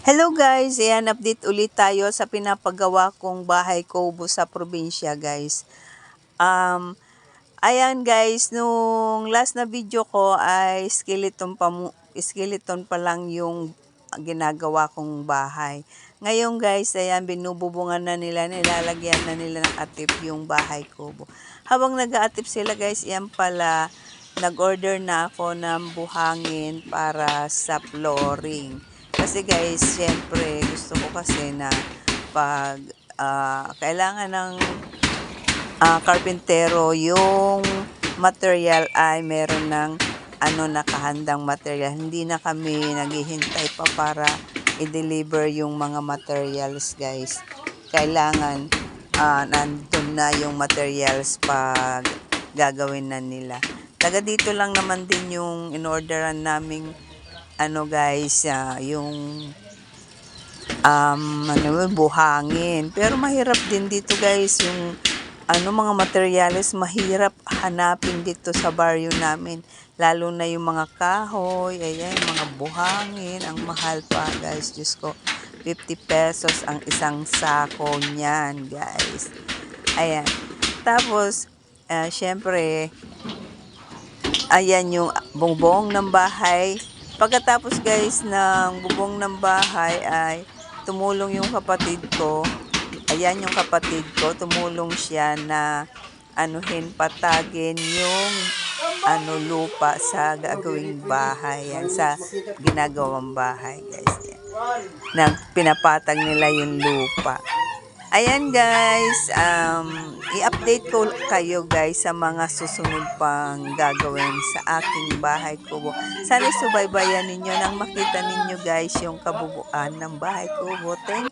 Hello guys, ayan update ulit tayo sa pinapagawa kong bahay kubo sa probinsya guys. Um, ayan guys, nung last na video ko ay skeleton pa, skeleton pa lang yung ginagawa kong bahay. Ngayon guys, ayan binububungan na nila, nilalagyan na nila ng atip yung bahay kubo. Habang nag-aatip sila guys, yan pala nag-order na ako ng buhangin para sa flooring. Kasi guys, syempre gusto ko kasi na pag ah, kailangan ng ah, karpintero yung material ay meron ng ano nakahandang material. Hindi na kami naghihintay pa para i-deliver yung mga materials guys. Kailangan ah, nandun na yung materials pag gagawin na nila. Taga dito lang naman din yung in-orderan naming ano guys, ah, yung um, ano, buhangin. Pero mahirap din dito guys, yung ano mga materials, mahirap hanapin dito sa barrio namin. Lalo na yung mga kahoy, ayan, mga buhangin, ang mahal pa guys, Diyos ko. 50 pesos ang isang sako niyan, guys. Ayan. Tapos, ah, syempre, ayan yung bubong ng bahay. Pagkatapos guys ng bubong ng bahay ay tumulong yung kapatid ko. Ayan yung kapatid ko, tumulong siya na anuhin patagin yung ano lupa sa gagawing bahay yan sa ginagawang bahay guys yan. na pinapatag nila yung lupa Ayan guys, um, i-update ko kayo guys sa mga susunod pang gagawin sa aking bahay kubo. Sana subaybayan ninyo nang makita ninyo guys yung kabubuan ng bahay kubo. Thank